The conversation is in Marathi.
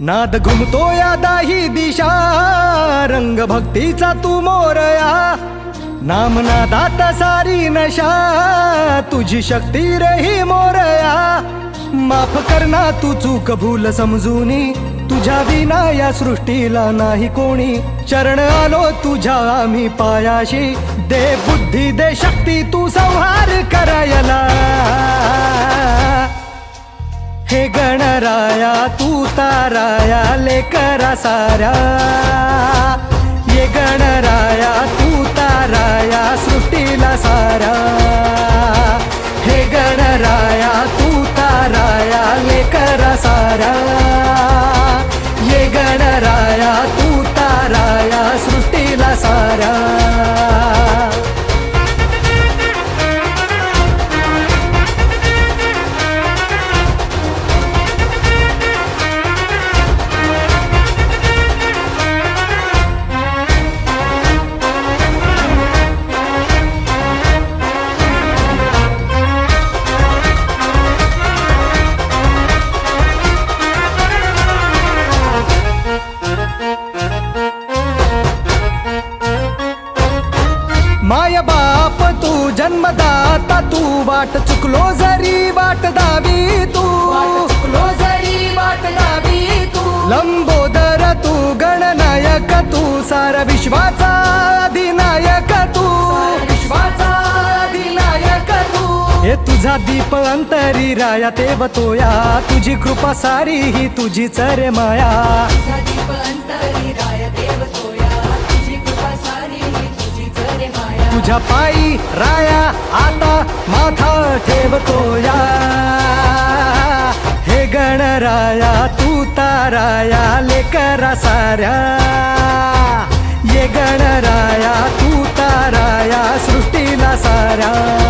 नाद घुमतो या दाही दिशा रंग भक्तीचा तू मोरया. नाम नादात सारी नशा तुझी शक्ती रही मोरया. माफ करना तू चूक भूल समजूनी तुझ्या विना या सृष्टीला नाही कोणी. चरण आलो तुझ्या आम्ही पायाशी दे बुद्धी दे शक्ती तू संहार. गणराया तू ताराया लेकरा साऱ्या. ये गणराया तू ताराया सृष्टीला साऱ्या. हे गणराया तू ताराया लेकरा साऱ्या. जन्मदाता तू वाट चुकलो जरी वाट दावी तू. चुकलो जरी वाट दावी तू. लंबोदर तू गणनायक तू सारा विश्वाचा अधिनायक तू. विश्वाचा अधिनायक तू. हे तुझा दीप अंतरी राया तेवतोया तुझी कृपा सारी ही तुझी चरे माया दीप अंतरी राय देव तुझ्या पायी राया आता माथा ठेवतो या. हे गणराया तू ताराया लेकरा साऱ्या. ये गणराया तू ताराया सृष्टीला साऱ्या.